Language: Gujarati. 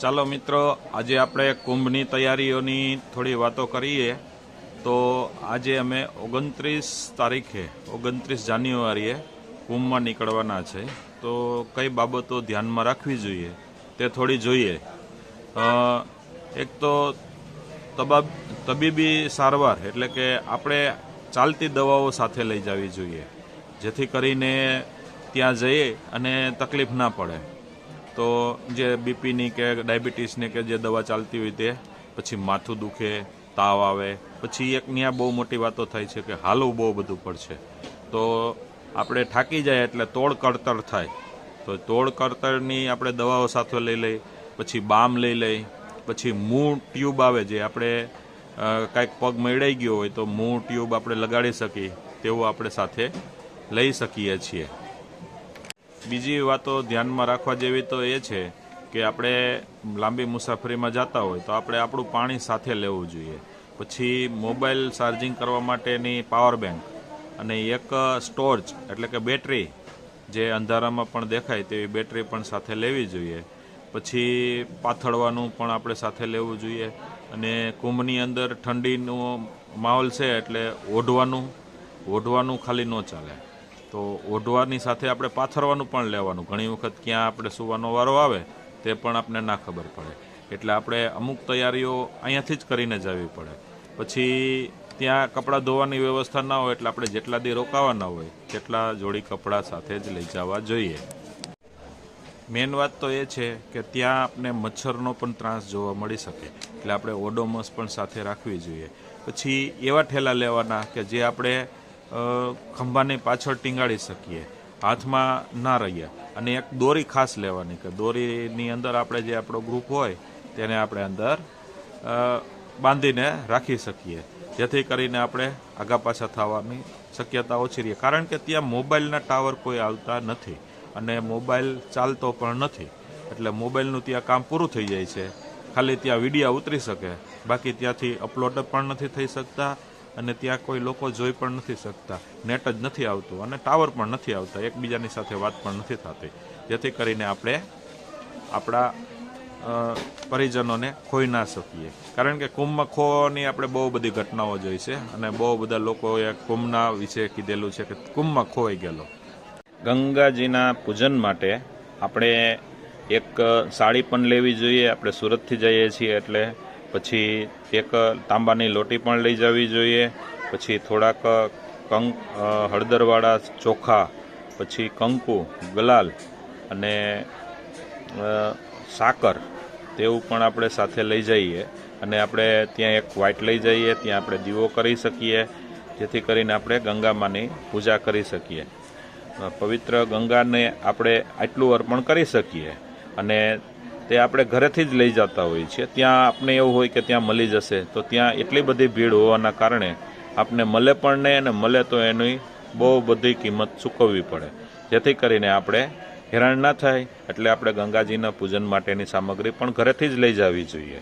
ચાલો મિત્રો, આજે આપણે કુંભની તૈયારીઓની થોડી વાતો કરીએ. તો આજે અમે ઓગણત્રીસ તારીખે, ઓગણત્રીસ જાન્યુઆરીએ કુંભમાં નીકળવાના છે. તો કઈ બાબતો ધ્યાનમાં રાખવી જોઈએ તે થોડી જોઈએ. એક તો તબાબ, તબીબી સારવાર એટલે કે આપણે ચાલતી દવાઓ સાથે લઈ જવી જોઈએ, જેથી કરીને ત્યાં જઈએ અને તકલીફ ના પડે. તો જે બીપીની કે ડાયાબિટીસની કે જે દવા ચાલતી હોય તે, પછી માથું દુખે, તાવ આવે, પછી એક ત્યાં બહુ મોટી વાતો થાય છે કે હાલવું બહુ બધું પડશે. તો આપણે થાકી જાય એટલે તોડ કળતર થાય. તો તોડ કળતરની આપણે દવાઓ સાથે લઈ લઈ, પછી બામ લઈ લઈ, પછી મૂળ ટ્યુબ આવે જે આપણે કાંઈક પગ મેળાઈ ગયો હોય તો મૂળ ટ્યુબ આપણે લગાડી શકીએ તેવું આપણે સાથે લઈ શકીએ છીએ. બીજી વાતો ધ્યાનમાં રાખવા જેવી તો એ છે કે આપણે લાંબી મુસાફરીમાં જતા હોય તો આપણે આપણું પાણી સાથે લેવું જોઈએ. પછી મોબાઈલ ચાર્જિંગ કરવા માટેની પાવર બેંક અને એક સ્ટોર્ચ એટલે કે બેટરી જે અંધારામાં પણ દેખાય તેવી બેટરી પણ સાથે લેવી જોઈએ. પછી પાથળવાનું પણ આપણે સાથે લેવું જોઈએ અને કુંભની અંદર ઠંડીનો માહોલ છે એટલે ઓઢવાનું ઓઢવાનું ખાલી ન ચાલે. તો ઓઢવાની સાથે આપણે પાથરવાનું પણ લેવાનું. ઘણી વખત ક્યાં આપણે સુવાનો વારો આવે, તે પણ આપણે ના ખબર પડે. એટલે આપણે અમુક તૈયારીઓ અહીંયાથી જ કરીને જવી પડે. પછી ત્યાં કપડાં ધોવાની વ્યવસ્થા ના હોય એટલે આપણે જેટલા દી રોકાવાના હોય, તેટલા જોડી કપડાં સાથે જ લઈ જવા જોઈએ. મેન વાત તો એ છે કે ત્યાં આપણે મચ્છરનો પણ ત્રાસ જોવા મળી શકે. એટલે આપણે ઓડોમસ પણ સાથે રાખવી જોઈએ. પછી એવા ઠેલા લેવાના કે જે આપણે ખંભાની પાછળ ટીંગાડી શકીએ. હાથમાં ના રહીએ. અને એક દોરી ખાસ લેવાની કે દોરીની અંદર આપણે જે આપણો ગ્રુપ હોય, તેને આપણે અંદર બાંધીને રાખી શકીએ. જેથી કરીને આપણે આગા પાછા થવાની શક્યતા ઓછી રહીએ કારણ કે ત્યાં મોબાઈલના ટાવર કોઈ આવતા નથી અને મોબાઈલ ચાલતો પણ નથી. એટલે મોબાઈલનું ત્યાં કામ પૂરું થઈ જાય છે. ખાલી ત્યાં વિડીયા ઉતરી શકે. બાકી ત્યાંથી અપલોડ પણ નથી થઈ શકતા. અને ત્યાં કોઈ લોકો જોઈ પણ નથી શકતા. નેટ જ નથી આવતું અને ટાવર પણ નથી આવતા. એકબીજાની સાથે વાત પણ નથી થતી. જેથી કરીને આપણે આપણા પરિજનોને ખોઈ ના શકીએ. કારણ કે કુંભમાં ખોની આપણે બહુ બધી ઘટનાઓ જોઈ છે અને બહુ બધા લોકોએ કુંભના વિશે કીધેલું છે કે કુંભમાં ખોવાઈ ગયેલો. ગંગાજીના પૂજન માટે આપણે એક સાડી પણ લેવી જોઈએ. આપણે સુરતથી જઈએ છીએ એટલે પછી એક તાંબાની લોટી પણ લઈ જવી જોઈએ, પછી થોડાક કંક હળદરવાળા ચોખા, પછી કંકુ, ગલાલ અને સાકર, તેવું પણ આપણે સાથે લઈ જઈએ અને આપણે ત્યાં એક વાઇટ લઈ જઈએ, ત્યાં આપણે દીવો કરી શકીએ, જેથી કરીને આપણે ગંગામાની પૂજા કરી શકીએ. પવિત્ર ગંગાને આપણે આટલું અર્પણ કરી શકીએ અને તે આપણે ઘરેથી જ લઈ જતા હોઈએ છીએ. ત્યાં આપણે એવું હોય કે ત્યાં મળી જશે, તો ત્યાં એટલી બધી ભીડ હોવાના કારણે આપને મળે પણ નહીં અને મળે તો એની બહુ બધી કિંમત ચૂકવવી પડે. જેથી કરીને આપણે હેરાન ના થાય, એટલે આપણે ગંગાજીના પૂજન માટેની સામગ્રી પણ ઘરેથી જ લઈ જવી જોઈએ.